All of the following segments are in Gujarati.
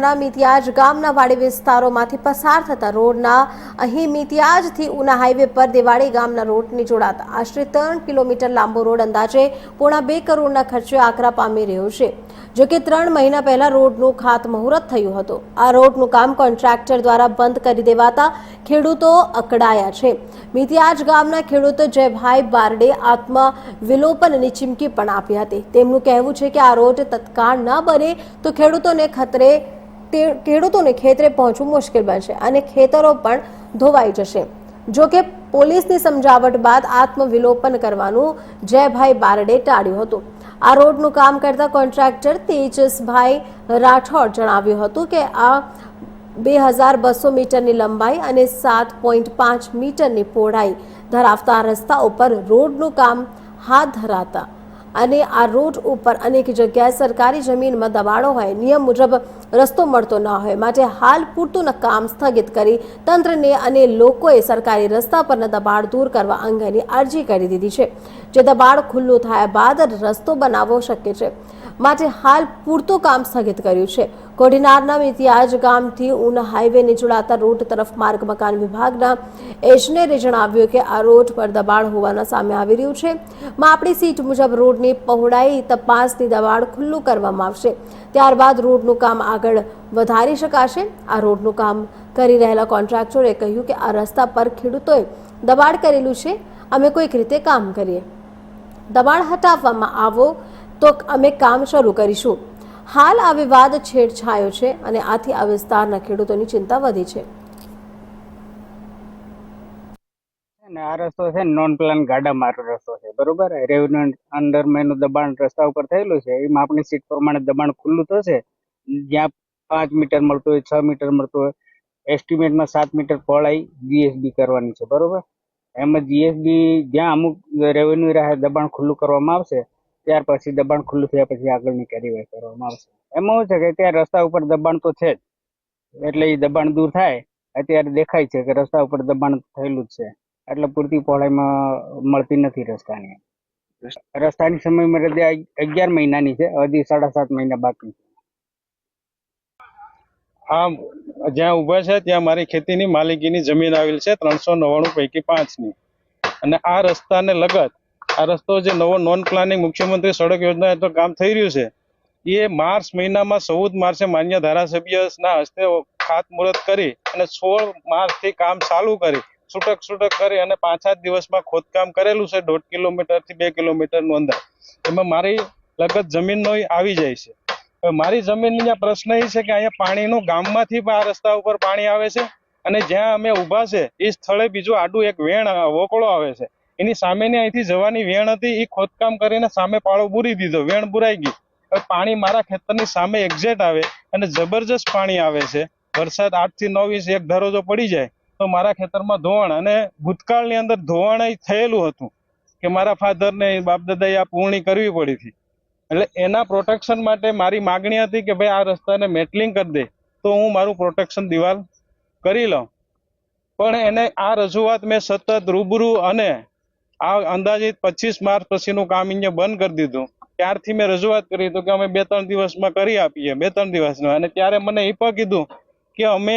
કોડીનારના મિતિયાજ ગામના વાડી વિસ્તારોમાંથી પસાર થતા રોડના અહીં મિતિયાજથી ઉના હાઈવે પર દેવાડી ગામના રોડને જોડાતા આશરે ત્રણ કિલોમીટર લાંબો રોડ અંદાજે પોણા બે કરોડના ખર્ચે આકરા પામી રહ્યો છે. જો કે ત્રણ મહિના પહેલા રોડનું ખાતમુહૂર્ત થયું હતું. આ રોડનું કામ કોન્ટ્રાક્ટર દ્વારા બંધ કરી દેવાતા ખેડૂતો અકળાયા છે. મિતિયાજ ગામના ખેડૂતો જયભાઈ બારડે આત્મ વિલોપનની ચીમકી પણ આપી હતી. તેમનું કહેવું છે કે આ રોડ તત્કાળ ન બને તો ખેડૂતોને ખતરે ખેડૂતોને ખેતરે પહોંચવું મુશ્કેલ બનશે અને ખેતરો પણ ધોવાઈ જશે. જો કે પોલીસની સમજાવટ બાદ આત્મવિલોપન કરવાનું જયભાઈ બારડે ટાળ્યું હતું. આ રોડનું કામ કરતા કોન્ટ્રાક્ટર તેજસભાઈ રાઠોડ જણાવ્યું હતું કે આ બે હજાર બસો મીટરની લંબાઈ અને સાત પોઈન્ટ પાંચ મીટરની પહોળાઈ ધરાવતા રસ્તા ઉપર રોડનું કામ હાથ ધરાતા અને આ રોડ ઉપર અનેક જગ્યાએ સરકારી જમીનમાં દબાણો હોય, નિયમ મુજબ રસ્તો મળતો ન હોય. માટે હાલ પૂરતું કામ સ્થગિત કરી તંત્રને અને લોકોએ સરકારી રસ્તા પરના દબાણ દૂર કરવા અંગેની અરજી કરી દીધી છે, જે દબાણ ખુલ્લું થયા બાદ રસ્તો બનાવવો શક્ય છે. માટે હાલ પૂરતું કામ સ્થગિત કર્યું છે. કોડીનારના મિતિયાજ ગામથી ઉન હાઈવેને જોડાતા રોડ તરફ માર્ગ મકાન વિભાગના એજનેરે જણાવ્યું કે આ રોડ પર દબાણ હોવાના સામે આવી રહ્યું છે. માપણી સીટ મુજબ રોડની પહોળાઈ તપાસની દબાણ ખુલ્લું કરવામાં આવશે. ત્યારબાદ રોડનું કામ આગળ વધારી શકાશે. આ રોડનું કામ કરી રહેલા કોન્ટ્રાક્ટરે કહ્યું કે આ રસ્તા પર ખેડૂતોએ દબાણ કરેલું છે. અમે કોઈક રીતે કામ કરીએ. દબાણ હટાવવામાં આવો તો અમે કામ શરૂ કરીશું. હાલ આ વિવાદ છેડછાયો છે અને આથી આ વિસ્તારના ખેડૂતોની ચિંતા વધી છે. આ રસ્તો છે નોન પ્લાન ગાડા મારો રસ્તો છે, બરોબર? રેવન્યુ અંડર એનું દબાણ રસ્તા ઉપર થયેલું છે, એમાં આપણી સીટ પ્રમાણે દબાણ ખુલ્લું થશે જ્યાં પાંચ મીટર મળતું હોય, છ મીટર મળતું હોય એસ્ટિમેટમાં સાત મીટર પહોળાઈ જીએસબી કરવાની છે, બરોબર? એમાં જીએસબી જ્યાં અમુક રેવન્યુ રાહે દબાણ ખુલ્લું કરવામાં આવશે ત્યાર પછી દબાણ ખુલ્લું થયા પછી આગળની કાર્યવાહી કરવામાં આવશે. એમાં શું છે કે ત્યાં રસ્તા ઉપર દબાણ તો છે જ. એટલે એ દબાણ દૂર થાય, અત્યારે દેખાય છે કે રસ્તા ઉપર દબાણ થયેલું જ છે. એટલે પૂરતી પહોળાઈમાં મળતી નથી રસ્તાની. રસ્તાની સમય મર્યાદા અગિયાર મહિનાની છે, હજી સાડા સાત મહિના બાકી છે. આ જ્યાં ઊભા છે ત્યાં મારી ખેતીની માલિકીની જમીન આવેલી છે ત્રણસો નવ્વાણું પૈકી પાંચની. અને આ રસ્તાને લગત આ રસ્તો જે નવો નોન પ્લાનિંગ મુખ્યમંત્રી સડક યોજના હેઠળ કામ થઈ રહ્યું છે, એ માર્ચ મહિનામાં ચૌદ માર્ચે માન્ય ધારાસભ્યના હસ્તે ખાતમુહૂર્ત કરી અને સોળ માર્ચથી કામ ચાલુ કરી, છૂટક છૂટક કરી અને પાંચ જ દિવસમાં ખોદકામ કરેલું છે, દોઢ કિલોમીટરથી બે કિલોમીટરનું અંદર. એમાં મારી લગત જમીનનો આવી જાય છે. મારી જમીનની પ્રશ્ન એ છે કે અહીંયા પાણીનું ગામમાંથી પણ આ રસ્તા ઉપર પાણી આવે છે અને જ્યાં અમે ઊભા છે, એ સ્થળે બીજું આડું એક વેણ વોકળો આવે છે. એની સામેની અહીંથી જવાની વેણ હતી, એ ખોદકામ કરીને સામે પાળો બુરી દીધો. વેણ બુરાઈ ગઈ હવે પાણી મારા ખેતરની સામે એક્ઝેટ આવે અને જબરજસ્ત પાણી આવે છે. વરસાદ આઠથી નવ ઇંચ એક ધારો જો પડી જાય તો મારા ખેતરમાં ધોવાણ અને ભૂતકાળની અંદર ધોવાણ થયેલું હતું કે મારા ફાધરને બાપદાદાએ આ પૂર્ણી કરવી પડી હતી. એટલે એના પ્રોટેક્શન માટે મારી માગણી હતી કે ભાઈ આ રસ્તાને મેટલિંગ કરી દે. તો હું મારું પ્રોટેક્શન દિવાલ કરી લઉં. પણ એને આ રજૂઆત મેં સતત રૂબરૂ અને આ અંદાજિત પચીસ માર્ચ પછીનું કામ અહીંયા બંધ કરી દીધું. ત્યારથી મેં રજૂઆત કરી તો કે અમે બે ત્રણ દિવસમાં કરી આપીએ, બે ત્રણ દિવસમાં. અને ત્યારે મને એ પણ કીધું કે અમે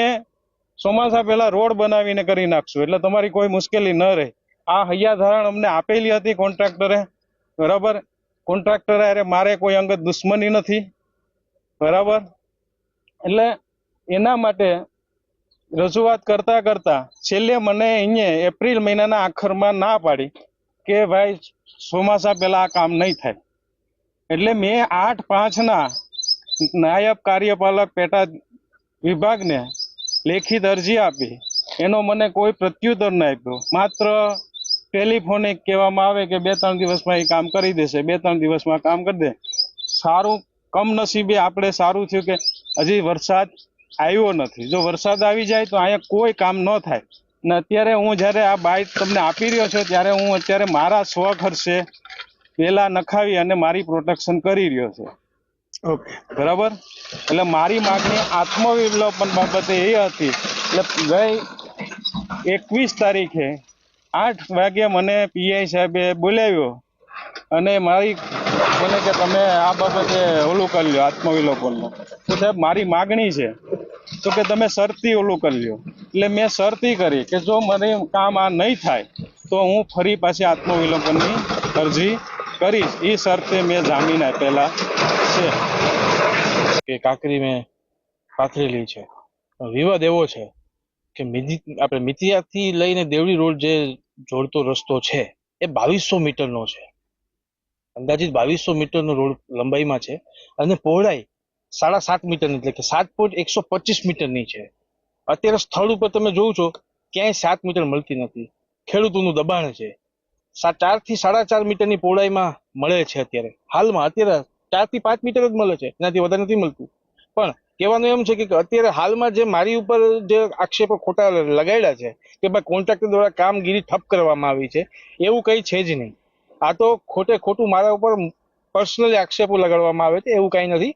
ચોમાસા પહેલા રોડ બનાવીને કરી નાખશું, એટલે તમારી કોઈ મુશ્કેલી ન રહે. આ હૈયા ધારણ અમને આપેલી હતી કોન્ટ્રાક્ટરે, બરાબર? કોન્ટ્રાક્ટરે અરે મારે કોઈ અંગત દુશ્મની નથી, બરાબર? એટલે એના માટે રજૂઆત કરતા કરતા છેલ્લે મને અહીંયા એપ્રિલ મહિનાના આખરમાં ના પાડી. કે ભાઈ ચોમાસા પહેલા આ કામ નહીં થાય. એટલે મેં આઠ પાંચના નાયબ કાર્યપાલક પેટા વિભાગને લેખિત અરજી આપી. એનો મને કોઈ પ્રત્યુત્તર ન આપ્યો. માત્ર ટેલિફોનિક કહેવામાં આવે કે બે ત્રણ દિવસમાં એ કામ કરી દેશે, બે ત્રણ દિવસમાં કામ કરી દે. સારું, કમનસીબે આપણે સારું થયું કે હજી વરસાદ આવ્યો નથી. જો વરસાદ આવી જાય તો અહીંયા કોઈ કામ ન થાય. ને અત્યારે હું જ્યારે આ બાઇક તમને આપી રહ્યો છું ત્યારે હું અત્યારે મારા સ્વ ખર્ચે પેલા નખાવી અને મારી પ્રોટેક્શન કરી રહ્યો છું. ઓકે બરાબર? એટલે મારી માગણી આત્મવિલોપન બાબતે એ હતી એટલે ગઈ એકવીસ તારીખે આઠ વાગે મને પીઆઈ સાહેબે બોલાવ્યો અને મારી મને કે તમે આ બાબતે ઓલું કરી લ્યો, આત્મવિલોપનનું. તો સાહેબ, મારી માગણી છે, તો કે તમે શરતી ઓલું કરી લ્યો. એટલે મેં શરતી કરી કે જો મને કામ આ નહીં થાય, તો હું ફરી પાછી આત્મવિલોપનની અરજી કરીશ. એ શરતે મેં જામીન આપેલા છે. કે કાકરી મેં પાથરેલી છે. વિવાદ એવો છે કે મિધિ આપણે મિતિયાથી લઈને દેવડી રોડ જે જોડતો રસ્તો છે, એ બાવીસો મીટરનો છે. અંદાજિત બાવીસો મીટરનો રોડ લંબાઈમાં છે અને પહોળાઈ સાડા સાત મીટરની, એટલે કે સાત પોઈન્ટ એકસો પચીસ મીટરની છે. અત્યારે સ્થળ ઉપર તમે જોઉં છો, ક્યાંય સાત મીટર મળતી નથી. ખેડૂતોનું દબાણ છે. ચારથી સાડા ચાર મીટરની પહોળાઈમાં મળે છે અત્યારે. હાલમાં અત્યારે ચારથી પાંચ મીટર જ મળે છે. એનાથી વધારે નથી મળતું. પણ કહેવાનું એમ છે કે અત્યારે હાલમાં જે મારી ઉપર જે આક્ષેપો ખોટા લગાડ્યા છે કે ભાઈ કોન્ટ્રાક્ટર દ્વારા કામગીરી ઠપ કરવામાં આવી છે, એવું કંઈ છે જ નહીં. આ તો ખોટે ખોટું મારા ઉપર પર્સનલી આક્ષેપો લગાડવામાં આવે છે એવું કાંઈ નથી.